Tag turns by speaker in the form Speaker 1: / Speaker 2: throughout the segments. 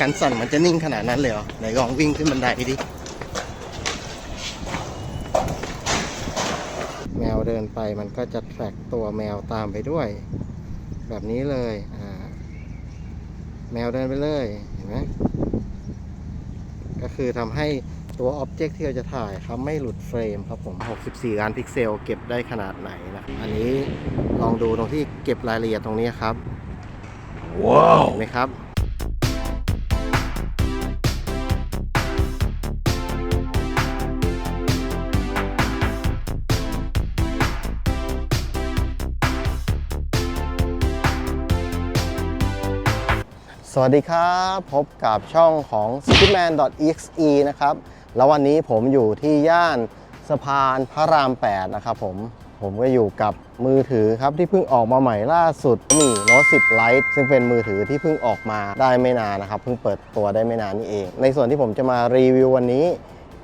Speaker 1: การสั่นมันจะนิ่งขนาดนั้นเลยเหรอไหนลองวิ่งขึ้นบันไดดิแมวเดินไปมันก็จะแทร็กตัวแมวตามไปด้วย แบบนี้เลยอ่าแมวเดินไปเลยเห็นไหมก็คือทำให้ตัวอ็อบเจกต์ที่เราจะถ่ายครับไม่หลุดเฟรมครับผม 64 ล้านพิกเซลเก็บได้ขนาดไหนนะ อันนี้ลองดูตรงที่เก็บรายละเอียดตรงนี้ครับ ว้าวเห็นไหมครับ วัสดีครับ พบกับช่องของ s p i t m a n exe นะครับ แล้ววันนี้ผมอยู่ที่ย่านสะพานพระราม 8 นะครับผม ผมก็อยู่กับมือถือครับที่เพิ่งออกมาใหม่ล่าสุดมี Note 10 Lite ซึ่งเป็นมือถือที่เพิ่งออกมาได้ไม่นานนะครับ เพิ่งเปิดตัวได้ไม่นานนี่เอง ในส่วนที่ผมจะมารีวิววันนี้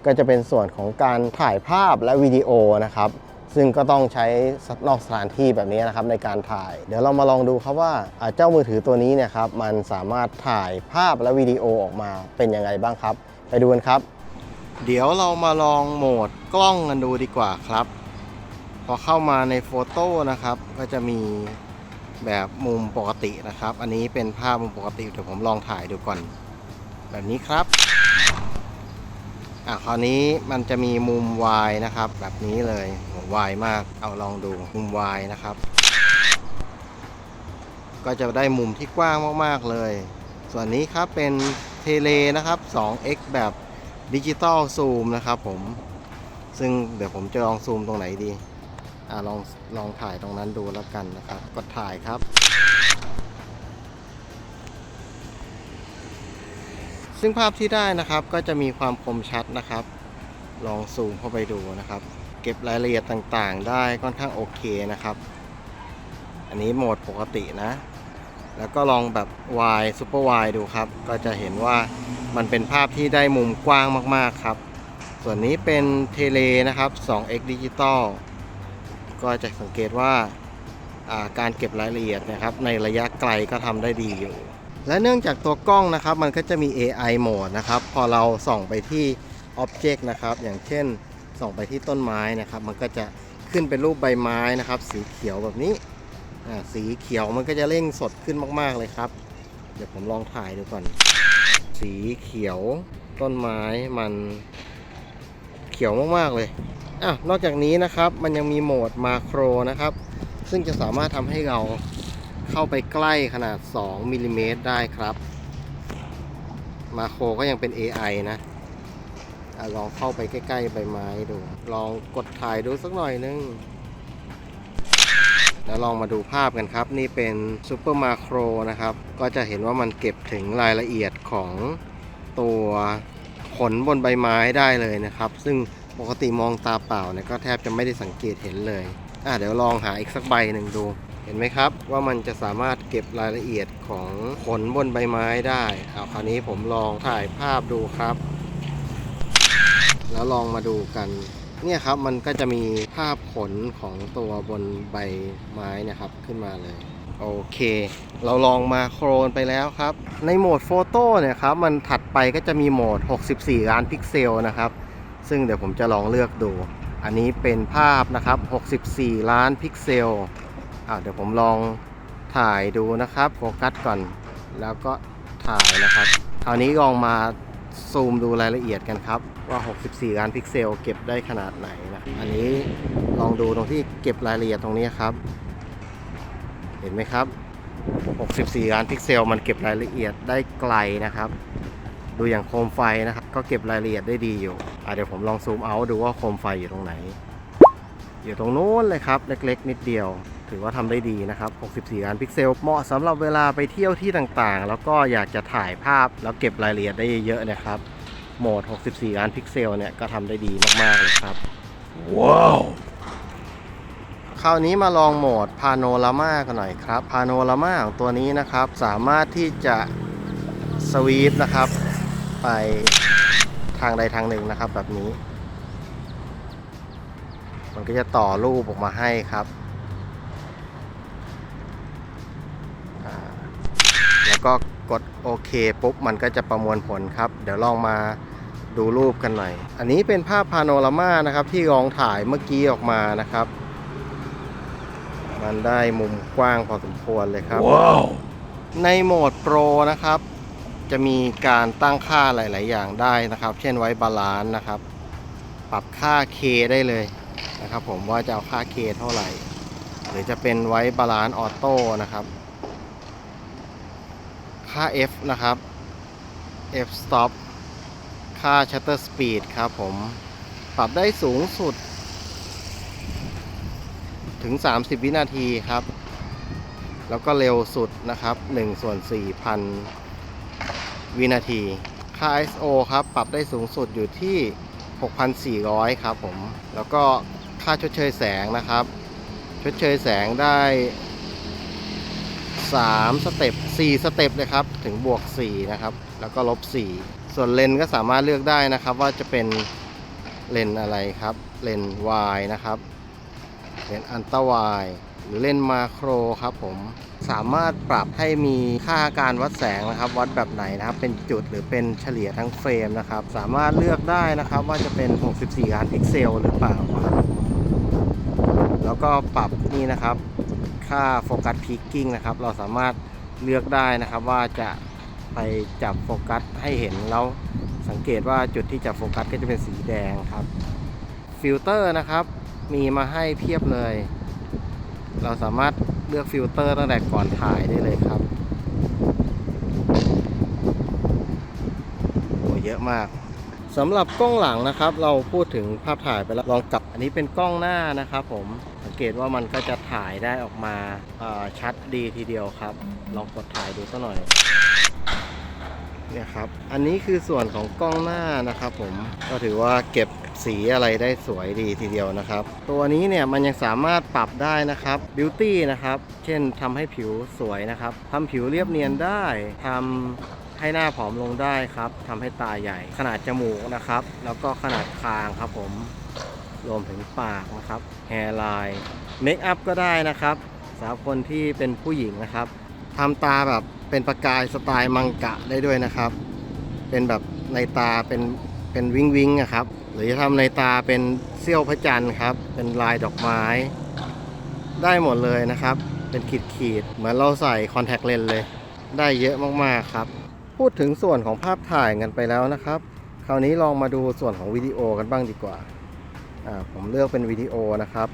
Speaker 1: ก็จะเป็นส่วนของการถ่ายภาพและวิดีโอนะครับ ซึ่งก็ต้องใช้นอกสถานที่แบบนี้นะครับในการถ่าย เดี๋ยวเรามาลองดูครับว่าเจ้ามือถือตัวนี้เนี่ยครับมันสามารถถ่ายภาพและวิดีโอออกมาเป็นยังไงบ้างครับ ไปดูกันครับ เดี๋ยวเรามาลองโหมดกล้องกันดูดีกว่าครับ พอเข้ามาในโฟโต้นะครับก็จะมีแบบมุมปกตินะครับ อันนี้เป็นภาพมุมปกติเดี๋ยวผมลองถ่ายดูก่อน แบบนี้ครับ อะคราวนี้มันจะมีมุมวายนะครับ แบบนี้เลยโหวายมาก เอาลองดูมุมวายนะครับ ก็จะได้มุมที่กว้างมากๆเลย ส่วนนี้ครับเป็นเทเลนะครับ 2x แบบดิจิตอลซูมนะครับผม ซึ่งเดี๋ยวผมจะลองซูมตรงไหนดีอะลองลองถ่ายตรงนั้นดูแล้วกันนะครับ กดถ่ายครับ ซึ่งภาพที่ได้นะครับก็จะมีความคมชัดนะครับ ลองซูมเข้าไปดูนะครับ เก็บรายละเอียดต่างๆ ได้ค่อนข้างโอเคนะครับ อันนี้โหมดปกตินะ แล้วก็ลองแบบ Y Super Y ดูครับ ก็จะเห็นว่ามันเป็นภาพที่ได้มุมกว้างมากๆครับ ส่วนนี้เป็นเทเลนะครับ 2x Digital ก็จะสังเกตว่าอ่าการเก็บรายละเอียดนะครับ ในระยะไกลก็ทำได้ดีอยู่ และเนื่องจากตัวกล้องนะครับ มันก็จะมี AI โหมดนะครับ พอเราส่องไปที่ Object นะครับ อย่างเช่น ส่องไปที่ต้นไม้นะครับ มันก็จะขึ้นเป็นรูปใบไม้นะครับ สีเขียวแบบนี้อ่าสีเขียวมันก็จะเร่งสดขึ้นมาก ๆ เลยครับ เดี๋ยวผมลองถ่ายดูก่อน สีเขียวต้นไม้มันเขียวมาก ๆ เลยอะนอกจากนี้นะครับ มันยังมีโหมดมาโครนะครับ ซึ่งจะสามารถทำให้เรา เข้าไปใกล้ขนาด 2มิลลิเมตรได้ครับ มาโครก็ยังเป็น AI นะอะลองเข้าไปใกล้ๆใบไม้ดู ลองกดถ่ายดูสักหน่อยนึง แล้วลองมาดูภาพกันครับ นี่เป็นซูเปอร์มาโครนะครับ ก็จะเห็นว่ามันเก็บถึงรายละเอียดของตัวขนบนใบไม้ได้เลยนะครับ ซึ่งปกติมองตาเปล่าเนี่ยก็แทบจะไม่ได้สังเกตเห็นเลย อะเดี๋ยวลองหาอีกสักใบหนึ่งดู เห็นไหมครับว่ามันจะสามารถเก็บรายละเอียดของขนบนใบไม้ได้เอาคราวนี้ผมลองถ่ายภาพดูครับ แล้วลองมาดูกัน เนี่ยครับมันก็จะมีภาพขนของตัวบนใบไม้นะครับขึ้นมาเลยโอเค เราลองมาโครนไปแล้วครับ ในโหมดโฟโต้เนี่ยครับ มันถัดไปก็จะมีโหมด 64 ล้านพิกเซลนะครับ ซึ่งเดี๋ยวผมจะลองเลือกดู อันนี้เป็นภาพนะครับ 64 ล้านพิกเซล เดี๋ยวผมลองถ่ายดูนะครับ โฟกัสก่อน แล้วก็ถ่ายนะครับคราวนี้ลองมาซูมดูรายละเอียดกันครับ ว่า 64 ล้านพิกเซลเก็บได้ขนาดไหนนะ อันนี้ลองดูตรงที่เก็บรายละเอียดตรงนี้ครับ เห็นไหมครับ 64 ล้านพิกเซลมันเก็บรายละเอียดได้ไกลนะครับ ดูอย่างโคมไฟนะครับ ก็เก็บรายละเอียดได้ดีอยู่อะเดี๋ยวผมลองซูมเอาดูว่าโคมไฟอยู่ตรงไหน อยู่ตรงนู้นเลยครับ เล็ก ๆ นิดเดียว ถือว่าทำได้ดีนะครับ 64 ล้านพิกเซล เหมาะสำหรับเวลาไปเที่ยวที่ต่างๆ แล้วก็อยากจะถ่ายภาพแล้วเก็บรายละเอียดได้เยอะๆนะครับ โหมด 64 ล้านพิกเซลเนี่ยก็ทำได้ดีมากๆเลยครับ ว้าว คราวนี้มาลองโหมดพาโนรามากันหน่อยครับ พาโนรามาของตัวนี้นะครับ สามารถที่จะสวีปนะครับ ไปทางใดทางหนึ่งนะครับแบบนี้ มันก็จะต่อรูปออกมาให้ครับอ่าแล้ว ก็กดโอเคปุ๊บมันก็จะประมวลผลครับ เดี๋ยวลองมาดูรูปกันหน่อย อันนี้เป็นภาพพาโนรามานะครับที่ลองถ่ายเมื่อกี้ออกมานะครับ มันได้มุมกว้างพอสมควรเลยครับในโหมดโปรนะครับ จะมีการตั้งค่าหลาย ๆ อย่างได้นะครับ เช่นไว้บาลานซ์นะครับ ปรับค่า K ได้เลยนะครับ ผมว่าจะเอาค่า K เท่าไหร่ หรือจะเป็นไว้บาลานซ์ออโต้นะครับ ค่า F นะครับ F stop ค่า shutter speed ครับผม ปรับได้สูงสุด ถึง 30 วินาทีครับ แล้วก็เร็วสุดนะครับ1ส่วน4,000 วินาที ค่า ISO ครับ ปรับได้สูงสุดอยู่ที่ 6,400 ครับผม แล้วก็ค่าชดเชยแสงนะครับ ชดเชยแสงได้ 3 สเต็ป 4 สเต็ปเลยครับ ถึงบวก 4 นะครับ แล้วก็ลบ 4 ส่วนเลนส์ก็สามารถเลือกได้นะครับ ว่าจะเป็นเลนส์อะไรครับ เลนส์ Y นะครับ เลนส์อันตรายหรือเลนส์มาโครครับผม สามารถปรับให้มีค่าการวัดแสงนะครับ วัดแบบไหนนะครับ เป็นจุดหรือเป็นเฉลี่ยทั้งเฟรมนะครับ สามารถเลือกได้นะครับ ว่าจะเป็น 64 ล้านพิกเซลหรือเปล่าครับ แล้วก็ปรับนี่นะครับ ค่าโฟกัสพีกิ้งนะครับ เราสามารถเลือกได้นะครับว่าจะไปจับโฟกัสให้เห็นแล้วสังเกตว่าจุดที่จับโฟกัสก็จะเป็นสีแดงครับฟิลเตอร์นะครับมีมาให้เพียบเลย เราสามารถเลือกฟิลเตอร์ตั้งแต่ก่อนถ่ายได้เลยครับโอ้เยอะมากสำหรับกล้องหลังนะครับ เราพูดถึงภาพถ่ายไปแล้วลองกลับอันนี้เป็นกล้องหน้านะครับผม เกตว่ามันก็จะถ่ายได้ออกมาเอ่อชัดดีทีเดียวครับ ลองกดถ่ายดูสักหน่อยเนี่ยครับ อันนี้คือส่วนของกล้องหน้านะครับผมก็ถือว่าเก็บสีอะไรได้สวยดีทีเดียวนะครับ ตัวนี้เนี่ยมันยังสามารถปรับได้นะครับบิวตี้นะครับ เช่นทำให้ผิวสวยนะครับทำผิวเรียบเนียนได้ทำให้หน้าผอมลงได้ครับทำให้ตาใหญ่ ขนาดจมูกนะครับ แล้วก็ขนาดคางครับผม รวมถึงปากนะครับแฮร์ไลน์เมคอัพก็ได้นะครับสำหรับคนที่เป็นผู้หญิงนะครับทำตาแบบเป็นประกายสไตล์มังกะได้ด้วยนะครับ เป็นแบบในตาเป็นเป็นวิงวิงอะครับ หรือจะทำในตาเป็นเสี้ยวพระจันทร์ครับ เป็นลายดอกไม้ ได้หมดเลยนะครับ เป็นขีดขีดเหมือนเราใส่คอนแทคเลนส์เลย ได้เยอะมากๆครับ พูดถึงส่วนของภาพถ่ายกันไปแล้วนะครับ คราวนี้ลองมาดูส่วนของวิดีโอกันบ้างดีกว่า ผมเลือกเป็นวิดีโอนะครับ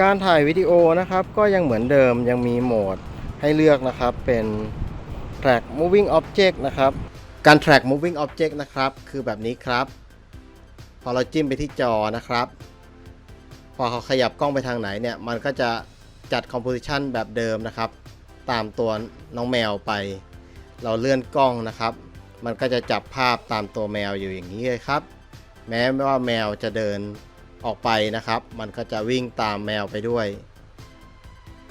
Speaker 1: การถ่ายวิดีโอนะครับก็ยังเหมือนเดิมยังมีโหมดให้เลือกนะครับเป็น track moving object นะครับ การ track moving object นะครับ คือแบบนี้ครับ พอเราจิ้มไปที่จอนะครับ พอเขาขยับกล้องไปทางไหนเนี่ย มันก็จะจัด composition แบบเดิมนะครับ ตามตัวน้องแมวไป เราเลื่อนกล้องนะครับ มันก็จะจับภาพตามตัวแมวอยู่อย่างนี้เลยครับ แม้ว่าแมวจะเดิน ออกไปนะครับ มันก็จะวิ่งตามแมวไปด้วย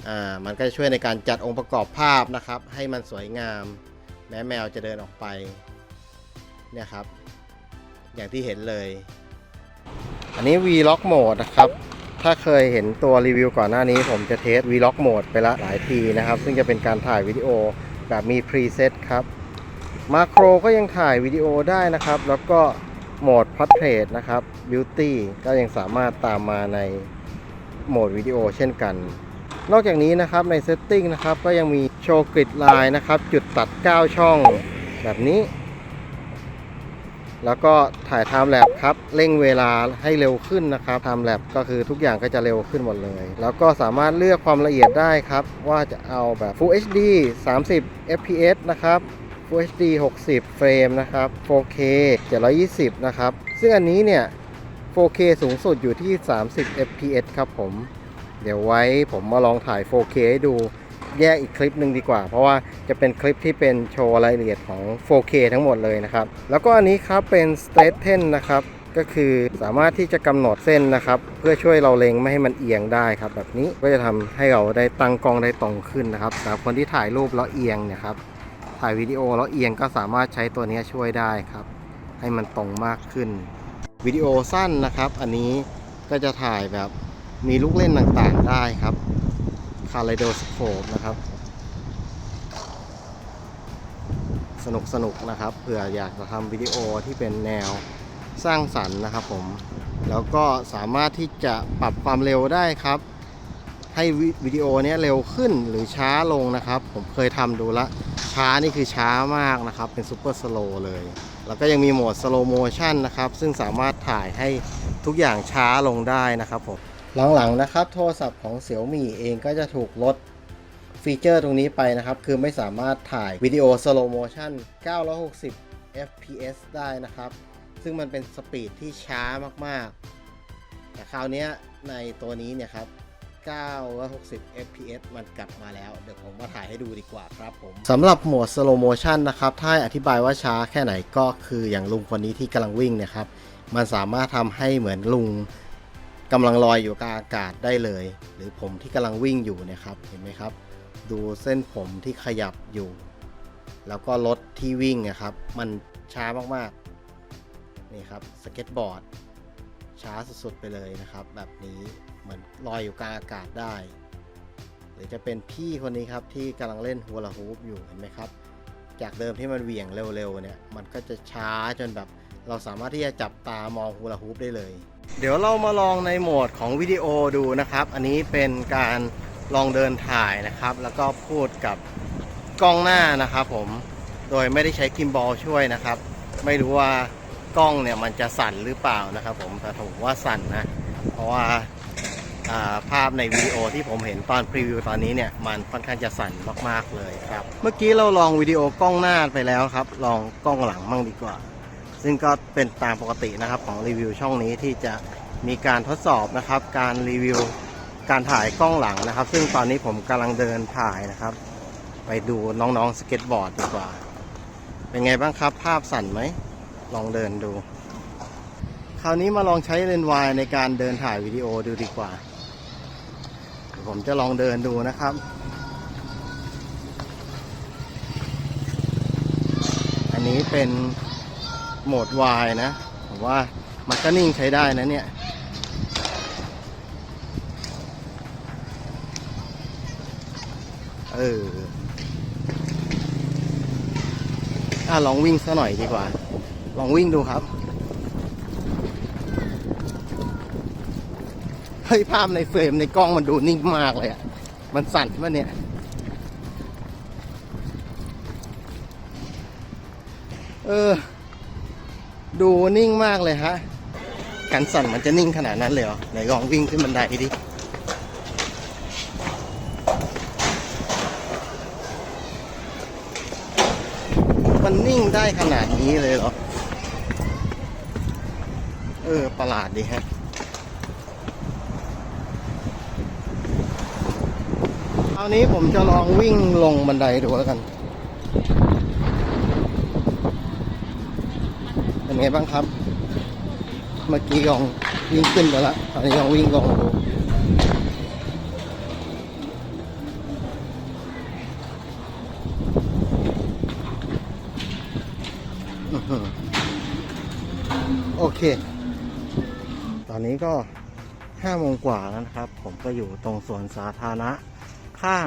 Speaker 1: อ่า มันก็จะช่วยในการจัดองค์ประกอบภาพนะครับ ให้มันสวยงาม แม้แมวจะเดินออกไป เนี่ยครับ อย่างที่เห็นเลย อันนี้ Vlog Mode นะครับ ถ้าเคยเห็นตัวรีวิวก่อนหน้านี้ ผมจะเทส Vlog Mode ไปละหลายทีนะครับ ซึ่งจะเป็นการถ่ายวิดีโอแบบมี Preset ครับ มาโครก็ยังถ่ายวิดีโอได้นะครับ แล้วก็ โหมด Portrait นะครับ Beauty ก็ยังสามารถตามมาในโหมดวิดีโอเช่นกัน นอกจากนี้นะครับใน Setting นะครับก็ยังมีโชว์กริดไลน์นะครับ จุดตัด 9 ช่องแบบนี้ แล้วก็ถ่าย Time Lapse ครับ เร่งเวลาให้เร็วขึ้นนะครับ Time Lapse ก็คือทุกอย่างก็จะเร็วขึ้นหมดเลย แล้วก็สามารถเลือกความละเอียดได้ครับ ว่าจะเอาแบบ Full HD 30 fps นะครับ Full HD 60 เฟรมนะครับ 4K 720 นะครับ ซึ่งอันนี้เนี่ย 4K สูงสุดอยู่ที่ 30 fps ครับผม เดี๋ยวไว้ผมมาลองถ่าย 4K ให้ดูแยกอีกคลิปหนึ่งดีกว่า เพราะว่าจะเป็นคลิปที่เป็นโชว์รายละเอียดของ 4K ทั้งหมดเลยนะครับ แล้วก็อันนี้ครับเป็น Straight 10นะครับ ก็คือสามารถที่จะกำหนดเส้นนะครับ เพื่อช่วยเราเล็งไม่ให้มันเอียงได้ครับ แบบนี้ก็จะทำให้เราได้ตั้งกล้องได้ตรงขึ้นนะครับสำหรับคนที่ถ่ายรูปแล้วเอียงเนี่ยครับ ถ่ายวิดีโอแล้วเอียงก็สามารถใช้ตัวนี้ช่วยได้ครับ ให้มันตรงมากขึ้น วิดีโอสั้นนะครับ อันนี้ก็จะถ่ายแบบมีลูกเล่นต่างๆได้ครับคา l ไ d โดสโคปนะครับ สนุกสนุกนะครับเผื่ออยากจะทำวิดีโอที่เป็นแนวสร้างสรรค์นะครับผม แล้วก็สามารถที่จะปรับความเร็วได้ครับ ให้วิดีโอนี้เร็วขึ้นหรือช้าลงนะครับ ผมเคยทำดูละ ช้านี่คือช้ามากนะครับ เป็นซูเปอร์สโลว์เลย แล้วก็ยังมีโหมดสโลโมชันนะครับ ซึ่งสามารถถ่ายให้ทุกอย่างช้าลงได้นะครับผม หลังๆนะครับ โทรศัพท์ของเสี่ยวมี่เองก็จะถูกลดฟีเจอร์ตรงนี้ไปนะครับ คือไม่สามารถถ่ายวิดีโอสโลโมชัน960 fps ได้นะครับ ซึ่งมันเป็นสปีดที่ช้ามากๆ แต่คราวนี้ในตัวนี้เนี่ยครับ 960 fps มันกลับมาแล้ว เดี๋ยวผมมาถ่ายให้ดูดีกว่าครับผมสำหรับโหมด slow motion นะครับ ถ้าอธิบายว่าช้าแค่ไหนก็คืออย่างลุงคนนี้ที่กำลังวิ่งนะครับ มันสามารถทำให้เหมือนลุงกำลังลอยอยู่กลางอากาศได้เลย หรือผมที่กำลังวิ่งอยู่นะครับเห็นไหมครับ ดูเส้นผมที่ขยับอยู่ แล้วก็รถที่วิ่งนะครับ มันช้ามากๆนี่ครับสเก็ตบอร์ดช้าสุดๆไปเลยนะครับ แบบนี้ เหมือนลอยอยู่กลางอากาศได้ หรือจะเป็นพี่คนนี้ครับที่กำลังเล่นฮูลาฮูปอยู่เห็นไหมครับ จากเดิมที่มันเหวี่ยงเร็วๆเนี่ยมันก็จะช้าจนแบบเราสามารถที่จะจับตามองฮูลาฮูปได้เลย เดี๋ยวเรามาลองในโหมดของวิดีโอดูนะครับ อันนี้เป็นการลองเดินถ่ายนะครับ แล้วก็พูดกับกล้องหน้านะครับผมโดยไม่ได้ใช้กิมบอลช่วยนะครับ ไม่รู้ว่ากล้องเนี่ยมันจะสั่นหรือเปล่านะครับ ผมแต่ผมว่าสั่นนะ เพราะว่า ภาพในวิดีโอที่ผมเห็นตอนพรีวิวตอนนี้เนี่ยมันค่อนข้างจะสั่นมากๆเลยครับ เมื่อกี้เราลองวิดีโอกล้องหน้าไปแล้วครับ ลองกล้องหลังมั่งดีกว่า ซึ่งก็เป็นตามปกตินะครับของรีวิวช่องนี้ที่จะมีการทดสอบนะครับ การรีวิวการถ่ายกล้องหลังนะครับ ซึ่งตอนนี้ผมกำลังเดินถ่ายนะครับ ไปดูน้องๆสเก็ตบอร์ดดีกว่า เป็นไงบ้างครับ ภาพสั่นไหมลองเดินดู คราวนี้มาลองใช้เลนส์วายในการเดินถ่ายวิดีโอดูดีกว่า ผมจะลองเดินดูนะครับ อันนี้เป็นโหมดวายนะ ผมว่ามันก็นิ่งใช้ได้นะเนี่ยเอออะลองวิ่งซะหน่อยดีกว่า ลองวิ่งดูครับ เฮ้ย ภาพในเฟรมในกล้องมันดูนิ่งมากเลยอะมันสั่นปะเนี่ย เออ ดูนิ่งมากเลยฮะ การสั่นมันจะนิ่งขนาดนั้นเลยเหรอ ไหนลองวิ่งขึ้นบันไดดิมันนิ่งได้ขนาดนี้เลยเหรอ เออ ประหลาดดีฮะ คราวนี้ผมจะลองวิ่งลงบันไดดูแล้วกัน เป็นไงบ้างครับ เมื่อกี้ลองวิ่งขึ้นไปแล้วคราวนี้ลองวิ่งลงดูโอเค ตอนนี้ก็ห้าโมงกว่าแล้วนะครับ ผมก็อยู่ตรงสวนสาธารณะ ข้าง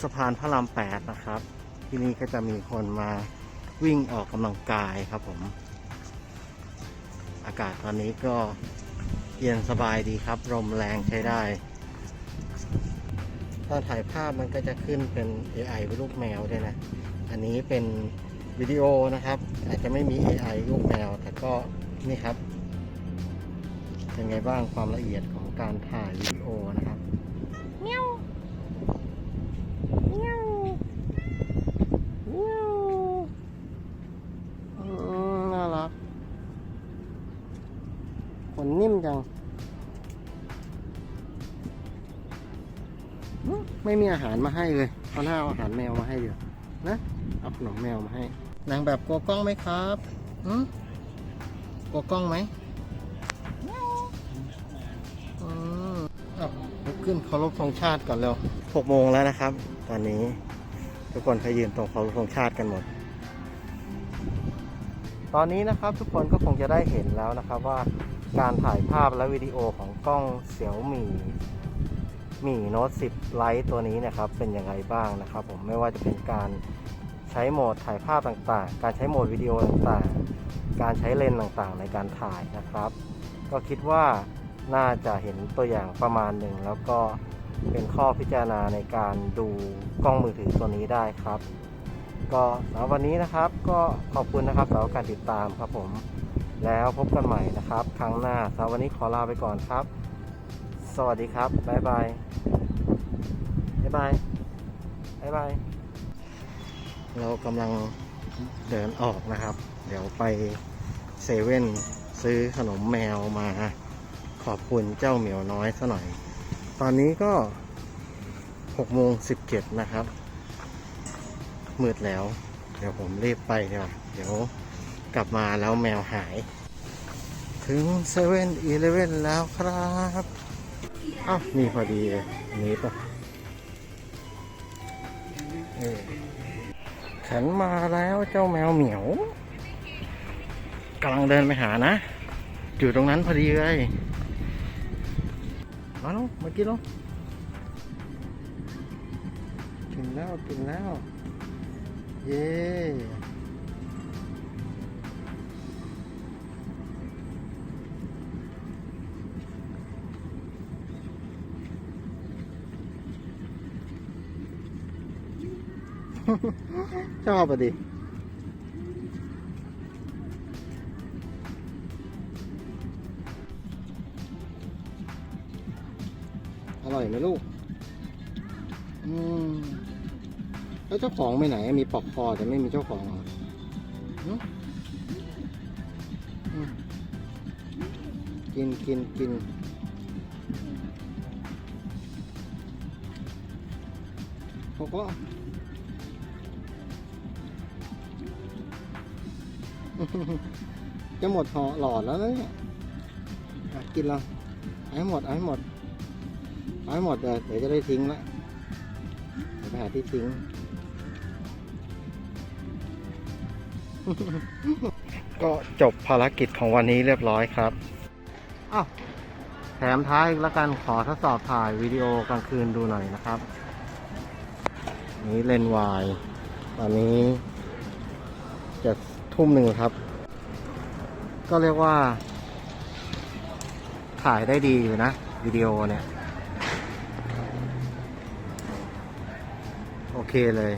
Speaker 1: สะพานพระรามแปดนะครับ ที่นี่ก็จะมีคนมาวิ่งออกกำลังกายครับผม อากาศตอนนี้ก็เย็นสบายดีครับลมแรงใช้ได้ตอนถ่ายภาพมันก็จะขึ้นเป็น AI เป็นรูปแมวด้วยนะ อันนี้เป็นวิดีโอนะครับ อาจจะไม่มี AI รูปแมว แต่ก็นี่ครับ เป็นไงบ้างความละเอียดของการถ่ายวิดีโอนะครับ ไม่มีอาหารมาให้เลยเขาหน้าเอาอาหารแมวมาให้เดี๋ยวนะเอาขนมแมวมาให้ นางแบบกลัวกล้องไหมครับอืมกลัวกล้องไหมอืมเอาลุกขึ้นเคารพธงชาติก่อนเร็วหกโมงแล้วนะครับ ตอนนี้ ทุกคนเขยืนตรงเคารพธงชาติกันหมด ตอนนี้นะครับทุกคนก็คงจะได้เห็นแล้วนะครับว่าการถ่ายภาพและวิดีโอของกล้องเสี่ยวหมี่ หมี่โน้ต10ไลท์ตัวนี้นะครับเป็นยังไงบ้างนะครับ ผมไม่ว่าจะเป็นการใช้โหมดถ่ายภาพต่างๆ การใช้โหมดวิดีโอต่างๆ การใช้เลนส์ต่างๆ ในการถ่ายนะครับ ก็คิดว่าน่าจะเห็นตัวอย่างประมาณหนึ่งแล้วก็เป็นข้อพิจารณาในการดูกล้องมือถือตัวนี้ได้ครับ ก็สำหรับวันนี้นะครับ ก็ขอบคุณนะครับสำหรับการติดตามครับผม แล้วพบกันใหม่นะครับ ครั้งหน้าสำหรับวันนี้ขอลาไปก่อนครับ สวัสดีครับบ๊ายบายบ๊ายบายบ๊ายบายเรากำลังเดินออกนะครับ เดี๋ยวไปเซเว่นซื้อขนมแมวมาขอบคุณเจ้าเหมียวน้อยซะหน่อย ตอนนี้ก็6โมง17 นะครับ มืดแล้ว เดี๋ยวผมรีบไปดีกว่าเดี๋ยวกลับมาแล้วแมวหาย ถึงเซเว่นอีเลเว่นแล้วครับ อ้าวมีพอดีเลยนี้ปะเออฉันมาแล้วเจ้าแมวเหมียวกำลังเดินไปหานะ อยู่ตรงนั้นพอดีเลยมาลูกมากินลูกกินแล้วกินแล้ว เย้ ชอบอะดิอร่อยไหมลูก อืม แล้วเจ้าของไปไหน มีปลอกคอแต่ไม่มีเจ้าของเหรอหึอืมกินกินกินเขาก็ จะหมดห่อหลอดแล้วเนี่ยอะกินแล้วเอาให้หมดเอาให้หมดเอาให้หมดเดี๋ยวจะได้ทิ้งละเดี๋ยวไปหาที่ทิ้งก็จบภารกิจของวันนี้เรียบร้อยครับอ้าวแถมท้ายแล้วกันขอทดสอบถ่ายวิดีโอกลางคืนดูหน่อยนะครับ นี้เลนส์วายตอนนี้ ทุ่มหนึ่งครับ ก็เรียกว่า ถ่ายได้ดีอยู่นะ วิดีโอเนี่ย โอเคเลย